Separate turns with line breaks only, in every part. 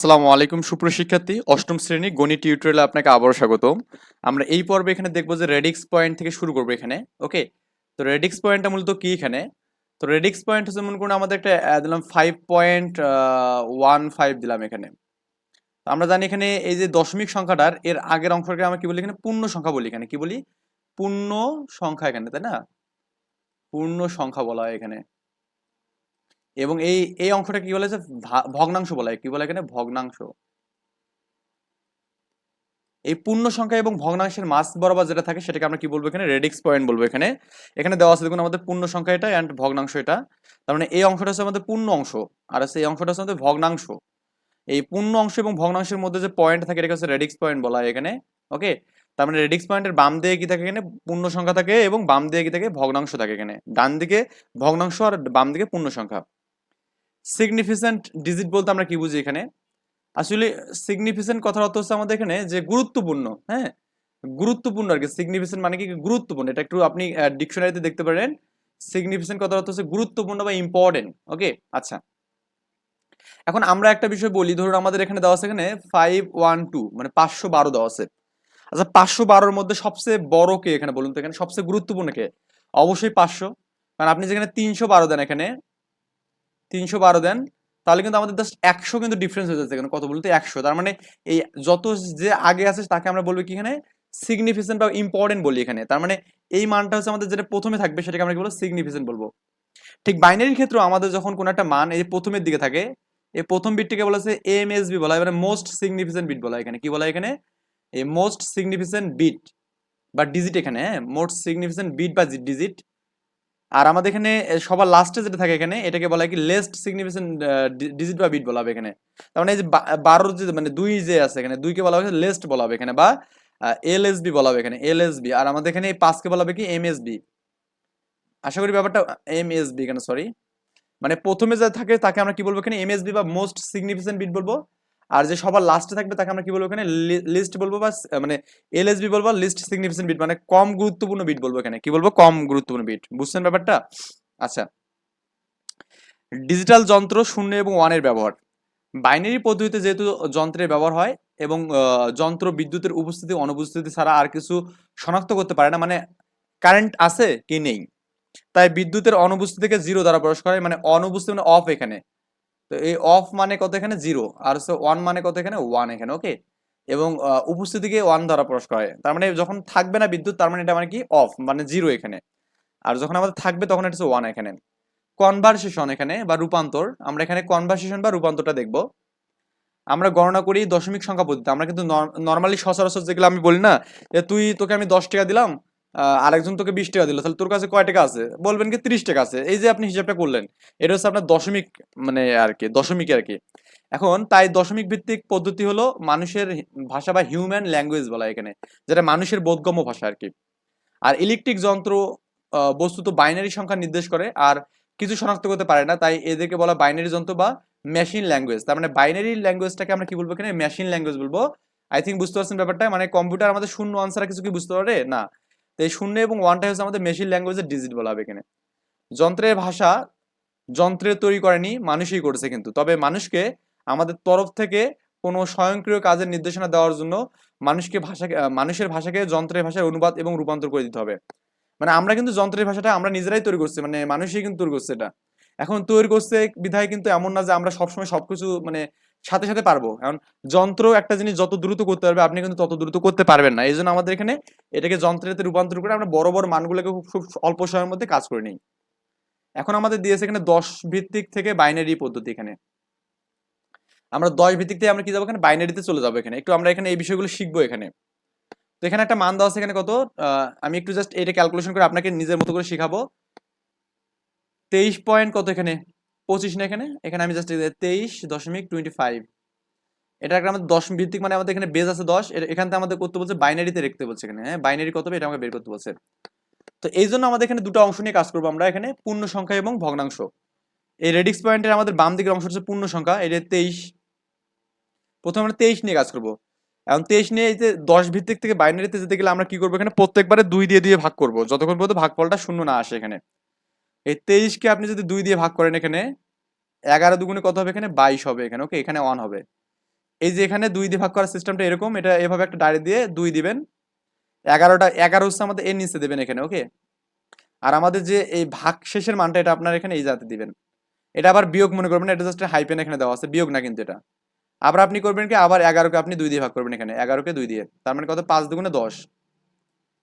আসসালামু আলাইকুম সুপ্রশিক্ষার্থী অষ্টম শ্রেণি গণিত টিউটোরিয়ালে আপনাকে আবারও স্বাগতম। আমরা এই পর্বে এখানে দেখব যে রেডিক্স পয়েন্ট থেকে শুরু করব এখানে ওকে তো রেডিক্স পয়েন্টটা মূলত কি এখানে? তো রেডিক্স পয়েন্ট হচ্ছে মনে করুন আমাদের একটা দিলাম ফাইভ পয়েন্ট ওয়ান ফাইভ দিলাম এখানে। আমরা জানি এখানে এই যে দশমিক সংখ্যাটার, এর আগের অংশকে আমরা কি বলি এখানে? পূর্ণ সংখ্যা বলি এখানে। কি বলি? পূর্ণ সংখ্যা এখানে, তাই না? পূর্ণ সংখ্যা বলা হয় এখানে। এবং এই এই অংশটা কি বলে যে ভগ্নাংশ বলা হয় কি বলে এখানে? ভগ্নাংশ। এই পূর্ণ সংখ্যা এবং ভগ্নাংশের মাস বরাবর যেটা থাকে সেটাকে আমরা কি বলব এখানে? রেডিক্স পয়েন্ট বলব এখানে। এখানে দেওয়া আছে দেখুন আমাদের পূর্ণ সংখ্যা এটা অ্যান্ড ভগ্নাংশ এটা। তার মানে এই অংশটা হচ্ছে আমাদের পূর্ণ অংশ, আর হচ্ছে এই অংশটা হচ্ছে আমাদের ভগ্নাংশ। এই পূর্ণ অংশ এবং ভগ্নাংশের মধ্যে যে পয়েন্ট থাকে এটাকে হচ্ছে রেডিক্স পয়েন্ট বলা হয় এখানে, ওকে? তার মানে রেডিক্স পয়েন্টের বাম দিকে কি থাকে এখানে? পূর্ণ সংখ্যা থাকে এবং বাম দিকে কি থাকে? ভগ্নাংশ থাকে এখানে। ডান দিকে ভগ্নাংশ আর বাম দিকে পূর্ণ সংখ্যা। সিগনিফিসেন্ট ডিজিট বলতে আমরা কি বুঝি এখানে? আসলে সিগনিফিসেন্ট কথার অর্থ হচ্ছে আমাদের এখানে যে গুরুত্বপূর্ণ হ্যাঁ? গুরুত্বপূর্ণ আর কি। সিগনিফিসেন্ট মানে কি? গুরুত্বপূর্ণ। এটা একটু আপনি ডিকশনারিতে দেখতে পারেন। সিগনিফিসেন্ট কথার অর্থ হচ্ছে গুরুত্বপূর্ণ বা ইম্পর্টেন্ট ওকে আচ্ছা। এখন আমরা একটা বিষয় বলি, ধরুন আমাদের এখানে দেওয়া আছে এখানে ফাইভ ওয়ান টু মানে পাঁচশো বারো দেওয়া আছে। আচ্ছা পাঁচশো বারোর মধ্যে সবচেয়ে বড় কে এখানে বলুন তো? এখানে সবচেয়ে গুরুত্বপূর্ণ কে? অবশ্যই পাঁচশো। কারণ আপনি যেখানে তিনশো বারো দেন এখানে তিনশো বারো দেন, তাহলে কিন্তু আমাদের জাস্ট একশো কিন্তু ডিফারেন্স হয়ে যাচ্ছে কত বলতে একশো। তার মানে এই যত যে আগে আছে তাকে আমরা বলব কি এখানে? সিগনিফিসেন্ট বা ইম্পর্টেন্ট বলি এখানে। তার মানে এই মানটা হচ্ছে আমাদের যেটা প্রথমে থাকবে সেটাকে আমরা কি বলব? সিগনিফিসেন্ট বলব। ঠিক বাইনারির ক্ষেত্রেও আমাদের যখন কোনো একটা মান এই প্রথমের দিকে থাকে, এই প্রথম বিটটিকে বলা হচ্ছে এম এস বি বলা হয় মানে মোস্ট সিগনিফিসেন্ট বিট বলা হয় এখানে। কি বলা হয় এখানে? এই মোস্ট সিগনিফিসেন্ট বিট বা ডিজিট এখানে হ্যাঁ? মোস্ট সিগনিফিসেন্ট বিট বা ডিজিট আর আমাদের এখানে সবার লাস্টে যেটা থাকে এখানে, এটাকে বলা হয় কি লেস্ট সিগনিফিকেন্ট ডিজিট বা বিট বলা হবে এখানে। তার মানে এই যে বা- বারোর যে মানে দুই যে আছে এখানে, দুইকে বলা হবে লেস্ট বলা হবে এখানে, বা এল এস বি বলা হবে এখানে এল এস বি আর আমাদের এখানে এই পাঁচকে বলা হবে কি এম এস বি আশা করি ব্যাপারটা এম এস বি এখানে সরি মানে প্রথমে যা থাকে তাকে আমরা কি বলব এখানে? এম এস বি বা মোস্ট সিগনিফিকেন্ট বিট বলব। আর যে সবার লাস্টে থাকবে তাকে আমরা কি বলব এখানে? লিস্ট বলব বা মানে এল এস বি বলব লিস্ট সিগনিফিকেন্ট বিট মানে কম গুরুত্বপূর্ণ বিট বলব এখানে। কি বলব? কম গুরুত্বপূর্ণ বিট বুঝছেন ব্যাপারটা? আচ্ছা। ডিজিটাল যন্ত্র শূন্য এবং ওয়ানের ব্যবহার। বাইনারি পদ্ধতিতে যেহেতু যন্ত্রের ব্যবহার হয় এবং যন্ত্র বিদ্যুতের উপস্থিতি, অনুপস্থিতি ছাড়া আর কিছু শনাক্ত করতে পারে না মানে কারেন্ট আছে কি নেই। তাই বিদ্যুতের অনুপস্থিতিকে জিরো দ্বারা প্রকাশ করে মানে অনুপস্থিতি মানে অফ এখানে। তো এই অফ মানে কত এখানে? জিরো আর হচ্ছে ওয়ান মানে কত এখানে? ওয়ান এখানে ওকে এবং উপস্থিতিকে ওয়ান দ্বারা প্রকাশ করা হয়। তার মানে যখন থাকবে না বিদ্যুৎ, তার মানে এটা মানে কি? অফ মানে জিরো এখানে। আর যখন আমাদের থাকবে, তখন এটা হচ্ছে ওয়ান এখানে। কনভারসেশন এখানে বা রূপান্তর, আমরা এখানে কনভারসেশন বা রূপান্তরটা দেখব। আমরা গণনা করি দশমিক সংখ্যা পদ্ধতি আমরা কিন্তু নর্মালি সচরাচর যেগুলো আমি বলি না, যে তুই, তোকে আমি দশ টাকা দিলাম আরেকজন তোকে বিশ টাকা দিল তাহলে তোর কাছে কয় টাকা আছে? বলবেন কি ত্রিশ টাকা আছে। এই যে আপনি হিসাবটা করলেন এটা হচ্ছে আপনার দশমিক মানে আর কি দশমিক আর কি। এখন তাই দশমিক ভিত্তিক পদ্ধতি হলো মানুষের ভাষা বা হিউম্যান ল্যাঙ্গুয়েজ বলা এখানে যেটা মানুষের বোধগম্য ভাষা আর কি। আর ইলেকট্রিক যন্ত্র আহ, বস্তুত বাইনারি সংখ্যা নির্দেশ করে আর কিছু শনাক্ত করতে পারে না তাই এদেরকে বলা বাইনারি যন্ত্র বা মেশিন ল্যাঙ্গুয়েজ তার মানে বাইনারি ল্যাঙ্গুয়েজটাকে আমরা কি বলব এখানে? মেশিন ল্যাঙ্গুয়েজ বলব। আই থিঙ্ক বুঝতে পারছেন ব্যাপারটা? মানে কম্পিউটার আমাদের শূন্য আনসার কিছু কি বুঝতে পারে? না। তো এই শূন্য এবং ওয়ানটা হচ্ছে আমাদের মেশিন ল্যাঙ্গুয়েজের ডিজিট বলা হবে এখানে। যন্ত্রের ভাষা যন্ত্রে তৈরি করেনি, মানুষই করেছে কিন্তু। তবে মানুষকে আমাদের তরফ থেকে কোনো স্বয়ংক্রিয় কাজের নির্দেশনা দেওয়ার জন্য মানুষকে ভাষাকে মানুষের ভাষাকে যন্ত্রের ভাষায় অনুবাদ এবং রূপান্তর করে দিতে হবে। মানে আমরা কিন্তু যন্ত্রের ভাষাটা আমরা নিজেরাই তৈরি করছি মানে মানুষই কিন্তু তৈরি করছে এটা। এখন তৈরি করছে বিধায় কিন্তু এমন না যে আমরা সবসময় সবকিছু মানে সাথে সাথে পারব। এখন যন্ত্র একটা জিনিস যত দ্রুত করতে পারবে, আপনি কিন্তু তত দ্রুত করতে পারবেন না। এই জন্য আমাদের এখানে এটাকে যন্ত্রেতে রূপান্তর করে আমরা বড় বড় মানগুলোকে খুব অল্প সময়ের মধ্যে কাজ করে নিই। এখন আমাদের দিয়েছে এখানে দশ ভিত্তিক থেকে বাইনারি পদ্ধতি এখানে। আমরা দশ ভিত্তিক থেকে আমরা কি যাব এখানে? বাইনারিতে চলে যাব এখানে। একটু আমরা এখানে এই বিষয়গুলো শিখব এখানে। তো এখানে একটা মান দেওয়া আছে এখানে কত? আমি একটু জাস্ট এটা ক্যালকুলেশন করে আপনাকে নিজের মতো করে শিখাবো। তেইশ পয়েন্ট কত এখানে? পঁচিশ না এখানে? এখানে আমি জাস্ট তেইশ দশমিক টোয়েন্টি ফাইভ এটা একটা আমাদের দশ ভিত্তিক মানে আমাদের এখানে বেজ আছে দশ। এখান থেকে আমাদের করতে বলছে বাইনারিতে রাখতে বলছে এখানে হ্যাঁ? বাইনারি কত এটা আমাকে বের করতে বলছে। তো এই জন্য আমাদের এখানে দুটো অংশ নিয়ে কাজ করব আমরা এখানে, পূর্ণ সংখ্যা এবং ভগ্নাংশ। এই রেডিক্স পয়েন্টের আমাদের বাম দিকের অংশ হচ্ছে পূর্ণ সংখ্যা এটা তেইশ। প্রথমে আমরা তেইশ নিয়ে কাজ করব। এখন তেইশ নিয়ে এই যে দশ ভিত্তিক থেকে বাইনারিতে যেতে গেলে আমরা কি করব এখানে প্রত্যেকবারে দুই দিয়ে দিয়ে ভাগ করব। যতক্ষণ পর্যন্ত ভাগফলটা শূন্য না আসে এখানে। এই তেইশকে আপনি যদি দুই দিয়ে ভাগ করেন এখানে, এগারো দুগুণে কত হবে এখানে? বাইশ হবে এখানে ওকে এখানে ওয়ান হবে। এই যে এখানে দুই দিয়ে ভাগ করার সিস্টেমটা এরকম, এটা এভাবে একটা ডায়রি দিয়ে দুই দিবেন। এগারোটা, এগারো হচ্ছে আমাদের এর নিচে দেবেন এখানে ওকে আর আমাদের যে এই ভাগ শেষের মানটা, এটা আপনার এখানে এই জাতে দিবেন। এটা আবার বিয়োগ মনে করবেন এটা জাস্ট হাইপেন এখানে দেওয়া আছে, বিয়োগ না কিন্তু এটা। আবার আপনি করবেন কি, আবার এগারোকে আপনি দুই দিয়ে ভাগ করবেন এখানে, এগারোকে দুই দিয়ে। তার মানে কত? পাঁচ দুগুণে দশ।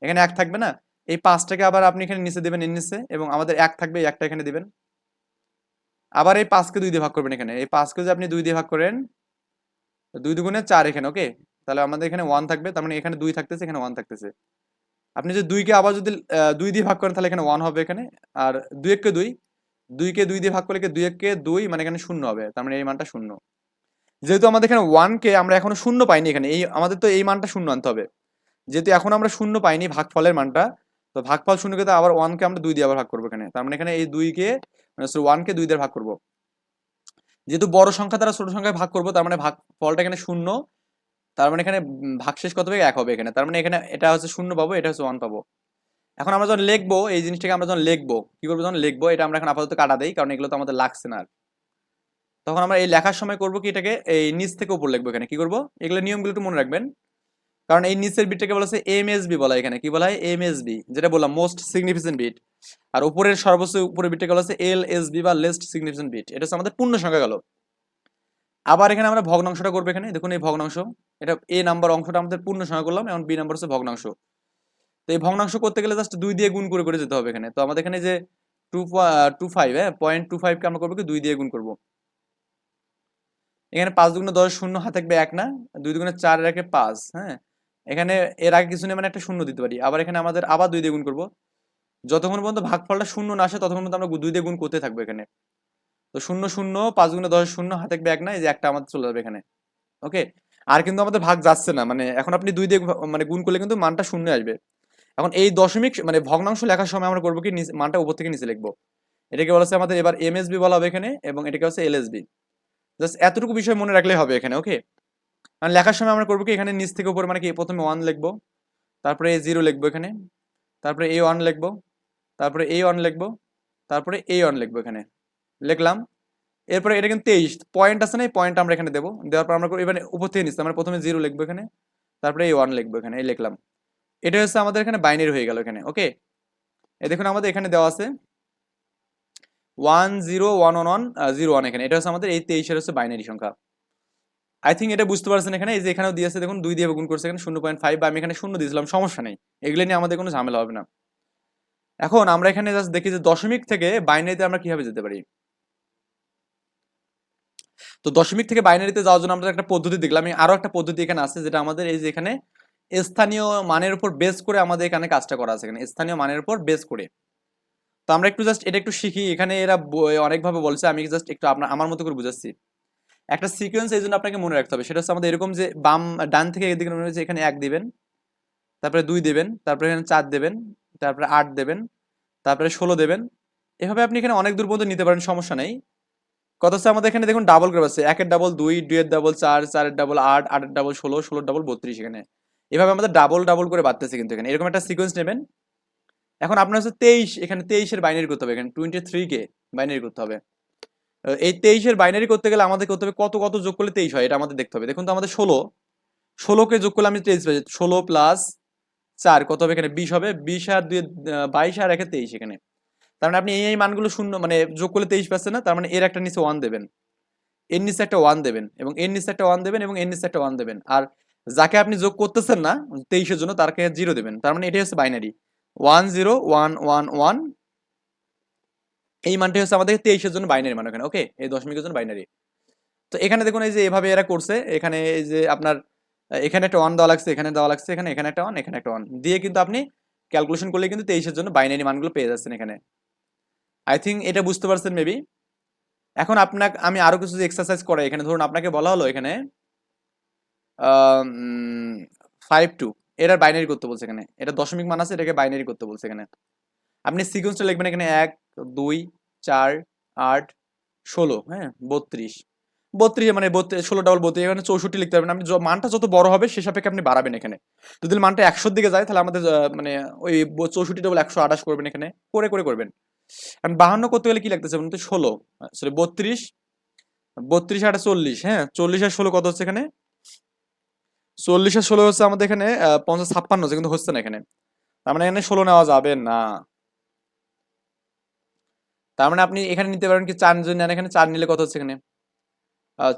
এখানে এক থাকবে না? এই পাঁচটাকে আবার আপনি এখানে নিচে দেবেন এর নিচে এবং আমাদের এক থাকবে একটা এখানে দিবেন। আবার এই পাঁচকে দুই দিয়ে ভাগ করবেন এখানে। এই পাঁচকে যদি আপনি দুই দিয়ে ভাগ করেন, দুই দুগুণে চার এখানে ওকে তাহলে আমাদের এখানে ওয়ান থাকবে, তার মানে এখানে দুই থাকতেছে, এখানে ওয়ান থাকতেছে। আপনি যদি দুইকে আবার যদি দুই দিয়ে ভাগ করেন, তাহলে এখানে ওয়ান হবে এখানে। আর দুই এককে দুই, দুইকে দুই দিয়ে ভাগ করলে দুই এককে দুই? মানে এখানে শূন্য হবে, তার মানে এই মানটা শূন্য। যেহেতু আমাদের এখানে ওয়ানকে আমরা এখনও শূন্য পাইনি এখানে, এই, আমাদের তো এই মানটা শূন্য আনতে হবে। যেহেতু এখন আমরা শূন্য পাইনি ভাগফলের মানটা তো ভাগফল শূন্যকে তো আবার ওয়ানকে আমরা দুই দিয়ে আবার ভাগ করব এখানে। তার মানে এখানে এই দুইকে মানে ওয়ানকে দুই দিয়ে ভাগ করব। যেহেতু বড় সংখ্যা দ্বারা ছোট সংখ্যায় ভাগ করব তার মানে ভাগ ফলটা এখানে শূন্য তার মানে এখানে উম, ভাগশেষ কত হবে? এক হবে এখানে। তার মানে এখানে এটা হচ্ছে শূন্য পাবো এটা হচ্ছে ওয়ান পাবো। এখন আমরা যখন লিখব এই জিনিসটাকে আমরা যখন লিখব কি করব যখন লিখব এটা আমরা এখন আপাতত কাটা দেই কারণ এগুলো তো আমাদের লাগছে না তখন আমরা এই লেখার সময় করব কি এটাকে এই নিচ থেকে উপর লিখব এখানে। কি করব? এগুলো নিয়মগুলো একটু মনে রাখবেন। কারণ এই নিচের বিটটাকে বলা হচ্ছে এম এস বি বলা এখানে। কি বলা হয়? এম এস বি যেটা বললাম মোস্ট সিগনিফিকেন্ট বিট আর উপরের সর্বোচ্চ উপরের বিটটাকে বলা হচ্ছে এল এস বি বা লেস্ট সিগনিফিকেন্ট বিট এটা হচ্ছে আমাদের পূর্ণ সংখ্যা গেল। আবার এখানে আমরা ভগ্নাংশটা করব এখানে। দেখুন এই ভগ্নাংশ, এটা এ নাম্বার অংশটা আমাদের পূর্ণ সংখ্যা করলাম, এখন বি নাম্বার হচ্ছে ভগ্নাংশ। তো এই ভগ্নাংশ করতে গেলে জাস্ট দুই দিয়ে গুণ করে করে যেতে হবে এখানে। তো আমাদের এখানে যে টু টু ফাইভ হ্যাঁ পয়েন্ট টু ফাইভকে আমরা করব কি? দুই দিয়ে গুণ করব। এখানে পাঁচ দুগুণে দশ শূন্য, হাতে থাকবে এক না? দুই দুগুণে চার রাখে পাঁচ হ্যাঁ? এখানে এর আগে কিছু নেই মানে একটা শূন্য দিতে পারি। আবার এখানে আমাদের আবার দুই দিয়ে গুণ করব। যতক্ষণ পর্যন্ত ভাগফলটা শূন্য না আসে, ততক্ষণ পর্যন্ত আমরা দুই দিয়ে গুণ করতে থাকব এখানে। তো শূন্য শূন্য, পাঁচ গুণে দশ শূন্য, হাতে থাকবে এক না, এই যে একটা আমাদের চলে যাবে এখানে। ওকে? আর কিন্তু আমাদের ভাগ যাচ্ছে না মানে এখন আপনি দুই দিয়ে মানে গুণ করলে কিন্তু মানটা শূন্য আসবে। এখন এই দশমিক মানে ভগ্নাংশ লেখার সময় আমরা করব কি মানটা উপর থেকে নিচে লিখব। এটাকে বলা হচ্ছে আমাদের এবার এমএসবি বলা হবে এখানে, এবং এটাকে হচ্ছে এলএসবি জাস্ট এতটুকু বিষয় মনে রাখলেই হবে এখানে, ওকে? মানে লেখার সময় আমরা করব কি, এখানে নিচ থেকে উপরে মানে কি, প্রথমে ওয়ান লিখব, তারপরে এ জিরো লিখব এখানে, তারপরে এ ওয়ান লিখব, তারপরে এ ওয়ান লিখব, তারপরে এ ওয়ান লিখব এখানে। লিখলাম, এরপরে এটা কিন্তু তেইশ পয়েন্ট আছে না, এই পয়েন্ট আমরা এখানে দেবো। দেওয়ার পর আমরা এবারে উপর থেকে নিচ্ছি আমরা প্রথমে জিরো লিখব এখানে, তারপরে এই ওয়ান লিখব এখানে, এই লিখলাম। এটা হচ্ছে আমাদের এখানে বাইনারি হয়ে গেল এখানে ওকে এ দেখুন, আমাদের এখানে দেওয়া আছে one zero one one one zero one এখানে, এটা হচ্ছে আমাদের এই তেইশের হচ্ছে বাইনারি সংখ্যা। আই থিঙ্ক এটা বুঝতে পারছেন এখানে, এই যে এখানেও দিয়েছে দেখুন, দুই দিয়ে গুণ করছে এখানে শূন্য পয়েন্ট ফাইভ বা আমি এখানে শূন্য দিয়েছিলাম, সমস্যা নেই। এগুলো নিয়ে আমাদের কোনো ঝামেলা হবে না। এখন আমরা এখানে জাস্ট দেখি যে দশমিক থেকে বাইনারিতে আমরা কীভাবে যেতে পারি। তো দশমিক থেকে বাইনারিতে যাওয়ার জন্য আমরা একটা পদ্ধতি দেখলাম। আমি আরও একটা পদ্ধতি এখানে আছে, যেটা আমাদের এই যে এখানে স্থানীয় মানের উপর বেস করে আমাদের এখানে কাজটা করা আছে এখানে, স্থানীয় মানের উপর বেস করে। তো আমরা একটু জাস্ট এটা একটু শিখি। এখানে এরা অনেকভাবে বলছে, আমি জাস্ট একটু আপনার আমার মতো করে বুঝাচ্ছি। একটা সিকোয়েন্স এই জন্য আপনাকে মনে রাখতে হবে। সেটা হচ্ছে আমাদের এরকম যে বাম ডান থেকে এদিকে মনে হচ্ছে এখানে এক দিবেন, তারপরে দুই দেবেন, তারপরে এখানে চার দেবেন, তারপরে আট দেবেন, তারপরে ষোলো দেবেন। এভাবে আপনি এখানে অনেক দূর পর্যন্ত নিতে পারেন, সমস্যা নেই। কত হচ্ছে আমাদের এখানে দেখুন ডাবল করে আছে। একের ডাবল দুই, দুইয়ের ডাবল চার, চারের ডাবল আট, আটের ডাবল ষোলো, ষোলোর ডাবল বত্রিশ এখানে। এভাবে আমাদের ডাবল ডাবল করে বাড়তেছে কিন্তু এখানে। এরকম একটা সিকোয়েন্স নেবেন। এখন আপনার হচ্ছে তেইশ, এখানে তেইশের বাইনারি করতে হবে। এখানে টোয়েন্টি থ্রি কে বাইনারি করতে হবে। এই তেইশের বাইনারি করতে গেলে আমাদের করতে হবে কত কত যোগ করলে তেইশ হয়? এটা আমাদের দেখতে হবে। দেখুন তো আমাদের ষোলো। ষোলোকে যোগ করলে আমি তেইশ পাই ষোলো প্লাস চার, কত হবে এখানে? বিশ হবে। বিশ আর দুই বাইশ আর একে তেইশ এখানে। তার মানে আপনি এই মানগুলো শূন্য মানে যোগ করলে তেইশ পাচ্ছেন না, তার মানে এর একটা নিচে ওয়ান দেবেন। এর নিচে একটা ওয়ান দেবেন এবং এর নিচে একটা ওয়ান দেবেন এবং এর নিচে একটা ওয়ান দেবেন। আর যাকে আপনি যোগ করতেছেন না, তেইশের জন্য তারকে জিরো দেবেন। তার মানে এটাই হচ্ছে binary one zero one one one এই মানটি হচ্ছে আমাদের তেইশের জন্য বাইনারি মান এখানে ওকে এই দশমিকের জন্য বাইনারি তো এখানে দেখুন এই যে এভাবে এরা করছে, এখানে এই যে আপনার এখানে একটা ওয়ান দেওয়া লাগছে, এখানে দেওয়া লাগছে, এখানে এখানে একটা ওয়ান এখানে একটা ওয়ান দিয়ে কিন্তু আপনি ক্যালকুলেশন করলে কিন্তু তেইশের জন্য বাইনারি মানগুলো পেয়ে যাচ্ছেন এখানে। আই থিঙ্ক এটা বুঝতে পারছেন মেবি এখন আপনাকে, আমি আরও কিছু এক্সারসাইজ করাই। এখানে ধরুন আপনাকে বলা হলো এখানে ফাইভ টু এটার বাইনারি করতে বলছে এখানে। এটা দশমিক মান আছে, এটাকে বাইনারি করতে বলছে এখানে। আপনি সিকোয়েন্সটা লিখবেন এখানে এক, দুই, চার, আট, ষোলো হ্যাঁ বত্রিশ। বত্রিশ মানে বত্রিশ, ষোলো ডাবল বত্রিশ, এখানে চৌষট্টি লিখতে পারবেন। আপনি মানটা যত বড় হবে সে সাপেক্ষে আপনি বাড়াবেন এখানে। যদি মানটা একশোর দিকে যায়, তাহলে আমাদের মানে ওই চৌষট্টি ডাবল একশো আঠাশ করবেন এখানে। করে করে করবেন। কারণ বাহান্ন করতে গেলে কি লাগতেছে বলুন তো? ষোলো। সরি, বত্রিশ। বত্রিশ আটা চল্লিশ হ্যাঁ চল্লিশ আর ষোলো কত হচ্ছে এখানে? চল্লিশ আর ষোলো হচ্ছে আমাদের এখানে পঞ্চাশ ছাপ্পান্ন হচ্ছে, কিন্তু হচ্ছে না এখানে। তার মানে এখানে ষোলো নেওয়া যাবে না। তার মানে আপনি এখানে নিতে পারেন কি চার যদি নেন, এখানে চার নিলে কত হচ্ছে এখানে?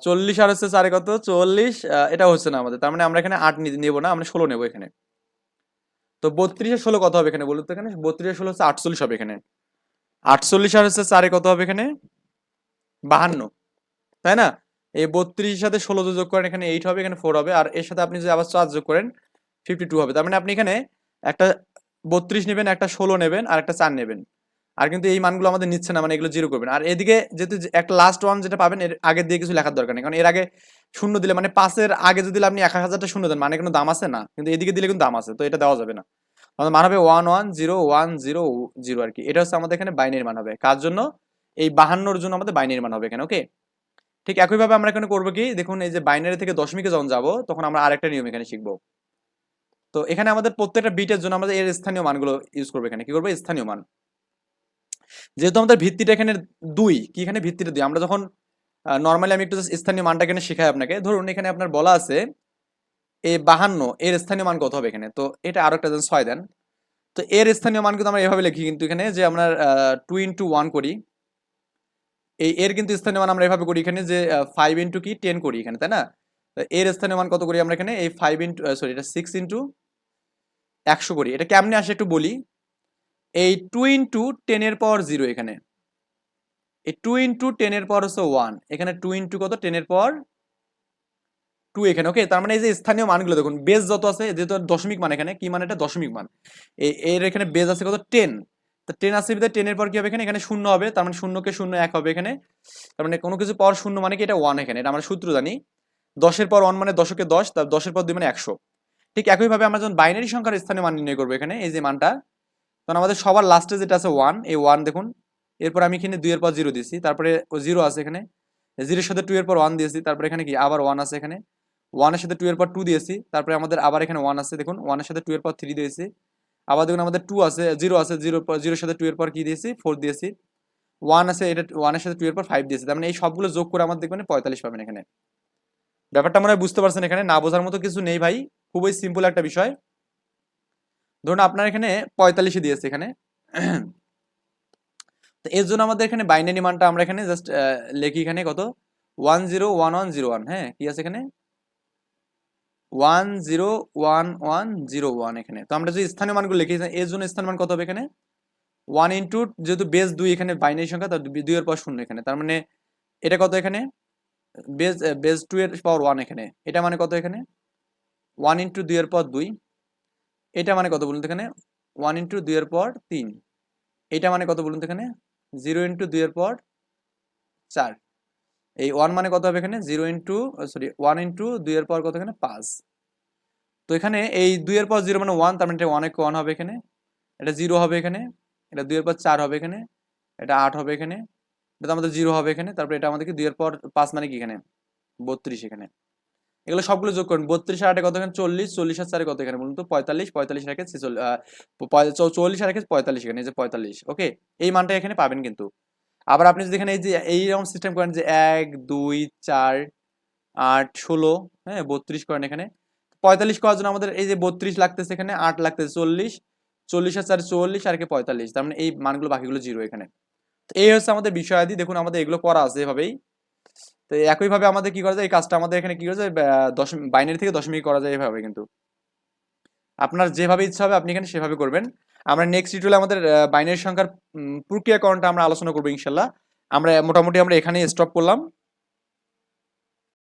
চল্লিশ আর হচ্ছে চারে কত? চল্লিশ এটা হচ্ছে না আমাদের। তার মানে আমরা এখানে আট নেব না, আমরা ষোলো নেব এখানে। তো বত্রিশে ষোলো কত হবে এখানে বলুন তো এখানে? বত্রিশ ষোলো হচ্ছে আটচল্লিশ হবে এখানে। আটচল্লিশ আর হচ্ছে চারে কত হবে এখানে? বাহান্ন। তাই না? এই বত্রিশের সাথে ষোলো যোগ করেন, এখানে এইট হবে, এখানে ফোর হবে, আর এর সাথে আপনি যদি আবার চার যোগ করেন ফিফটি টু হবে। তার মানে আপনি এখানে একটা বত্রিশ নেবেন, একটা ষোলো নেবেন, আর একটা চার নেবেন। আর কিন্তু এই মানগুলো আমাদের নিচ্ছে না মানে এগুলো জিরো করবেন আর এদিকে যেহেতু একটা লাস্ট ওয়ান যেটা পাবেন, এর আগে দিয়ে কিছু লেখার দরকার নেই। কারণ এর আগে শূন্য দিলে মানে পাঁচের আগে যদি আপনি এক হাজারটা শূন্য দেন মানে কোনো দাম আছে না? কিন্তু এদিকে দিলে কিন্তু দাম আছে, তো এটা দেওয়া যাবে না। আমাদের মান হবে one one zero one zero zero আর কি। এটা হচ্ছে আমাদের এখানে বাইনের মান হবে। কার জন্য? এই বাহান্নর জন্য আমাদের বাইনের মান হবে এখানে ওকে ঠিক একইভাবে আমরা এখানে করব কি? দেখুন, এই যে বাইনারি থেকে দশমিকে যখন যাব, তখন আমরা আরেকটা নিয়ম এখানে শিখব। তো এখানে আমাদের প্রত্যেকটা বিটের জন্য আমাদের এর স্থানীয় মানগুলো ইউজ করব এখানে। কি করব? স্থানীয় মান। যেহেতু আমাদের ভিত্তিটা এখানে দুই, কি এখানে ভিত্তিটা দুই? আমরা যখন নর্মালি আমি একটু স্থানীয় মানটা এখানে শেখাই আপনাকে। ধরুন এখানে আপনার বলা আছে, এ বাহান্ন, এর স্থানীয় মান কত হবে এখানে? তো এটা আরও একটা ছয় দেন। তো এর স্থানীয় মান কিন্তু আমরা এভাবে লিখি কিন্তু এখানে যে আমরা টু ইন্টু ওয়ান করি। এই এর কিন্তু স্থানীয় মান আমরা এভাবে করি এখানে যে ফাইভ ইন্টু কি? টেন করি এখানে, তাই না? এর স্থানীয় মান কত করি আমরা এখানে? এই ফাইভ ইন্টু সরি এটা সিক্স ইন্টু একশো করি। এটা কেমনে আসে একটু বলি। এই টু ইন্টু টেনের পাওয়ার জিরো এখানে। এই টু ইন্টু টেনের পাওয়ার হচ্ছে ওয়ান এখানে টু ইন্টু কত? টেনের পাওয়ার টু এখানে। ওকে তার মানে এই যে স্থানীয় মানগুলো দেখুন বেস যত আছে যেহেতু দশমিক মান এখানে। কি মানে এটা? দশমিক মান। এর এখানে বেস আছে কত? টেন তো টেন আসছে বিধায় টেনের পর কি হবে এখানে? এখানে শূন্য হবে, তার মানে শূন্যকে শূন্য এক হবে এখানে। তার মানে কোনো কিছু পাওয়ার শূন্য মানে কি? এটা ওয়ান এখানে। এটা আমরা সূত্র জানি। দশের পর ওয়ান মানে দশকে দশ, তার দশের পর দুই মানে একশো। ঠিক একইভাবে আমরা যখন বাইনারি সংখ্যার স্থানীয় মান নির্ণয় করব এখানে, এই যে মানটা তখন আমাদের সবার লাস্টে যেটা আছে ওয়ান এই ওয়ান দেখুন, এরপর আমি এখানে দুইয়ের পর জিরো দিয়েছি, তারপরে জিরো আছে এখানে জিরোর সাথে টু এর পর ওয়ান দিয়েছি, তারপরে এখানে কি আবার ওয়ান আছে এখানে ওয়ানের সাথে টু এর পর টু দিয়েছি, তারপরে আমাদের আবার এখানে ওয়ান আছে, দেখুন ওয়ানের সাথে টু এর পর থ্রি দিয়েছি, আবার দেখুন আমাদের টু আছে জিরো আছে জিরোর পর জিরোর সাথে টু এর পর কি দিয়েছি? ফোর দিয়েছি ওয়ান আছে, এটা ওয়ানের সাথে টু এর পর ফাইভ দিয়েছি, তার মানে এই সবগুলো যোগ করে আমাদের দেখবেন পঁয়তাল্লিশ পাবেন এখানে। ব্যাপারটা মনে হয় বুঝতে পারছেন এখানে, না বোঝার মতো কিছু নেই ভাই, খুবই সিম্পল একটা বিষয়। ধরুন আপনার এখানে পঁয়তাল্লিশে দিয়েছে এখানে। তো এর জন্য আমাদের এখানে বাইনারি মানটা আমরা এখানে জাস্ট লেখি এখানে কত? One zero one one zero one হ্যাঁ? কি আছে এখানে? One zero one one zero one এখানে। তো আমরা যদি স্থানীয় মানগুলো লিখি, এর জন্য স্থানীয় মান কত হবে এখানে? ওয়ান ইন্টু যেহেতু বেস দুই এখানে বাইনারি সংখ্যা, তার এর পর শূন্য এখানে। তার মানে এটা কত এখানে? বেস বেস টু এর পাওয়ার ওয়ান এখানে। এটা মানে কত এখানে? ওয়ান ইন্টু দুই এর পর দুই। এটা মানে কত বলুন এখানে? ওয়ান ইন্টু দুই এর পর তিন। এটা মানে কত বলুন এখানে? জিরো ইন্টু দুই এর পর চার। এই ওয়ান মানে কত হবে এখানে? Zero into sorry one into দুই এর পর কত এখানে? পাঁচ। তো এখানে এই দুইয়ের পর জিরো মানে ওয়ান তার মানে এটা ওয়ান ওয়ান হবে এখানে? এটা জিরো হবে এখানে। এটা দুইয়ের পর চার হবে এখানে। এটা আট হবে এখানে। এটা তো আমাদের জিরো হবে এখানে। তারপরে এটা আমাদেরকে দুইয়ের পর পাঁচ মানে কি এখানে? বত্রিশ এখানে। এগুলো সবগুলো যোগ করুন। বত্রিশ আটে কত এখানে? চল্লিশ চল্লিশ আর চারে কত এখানে বলুন তো? পঁয়তাল্লিশ পঁয়তাল্লিশ রেখে চল্লিশ রেখে পঁয়তাল্লিশ এখানে যে পঁয়তাল্লিশ, ওকে? এই মানটা এখানে পাবেন কিন্তু। আবার আপনি যদি এখানে এই যে এইরকম সিস্টেম করেন যে এক, দুই, চার, আট, ষোলো হ্যাঁ বত্রিশ করেন এখানে। পঁয়তাল্লিশ করার জন্য আমাদের এই যে বত্রিশ লাগতেছে এখানে, আট লাগতেছে চল্লিশ চল্লিশ আর চার চল্লিশ আর কি পঁয়তাল্লিশ, তার মানে এই মানগুলো বাকিগুলো জিরো এখানে। তো এই হচ্ছে আমাদের বিষয়াদি, দেখুন আমাদের এগুলো করা আছে এভাবেই। তো একইভাবে আমাদের কি করা যায়? এই কাজটা আমাদের এখানে কি করা যায়? দশমিক, বাইনারি থেকে দশমিক করা যায় এভাবে কিন্তু। আপনার যেভাবে ইচ্ছা হবে আপনি এখানে সেভাবে করবেন। আমরা নেক্সট টিউটোরিয়ালে আমাদের বাইনারি সংখ্যার প্রক্রিয়াকরণটা আমরা আলোচনা করব ইনশাল্লাহ। আমরা মোটামুটি আমরা এখানেই স্টপ করলাম।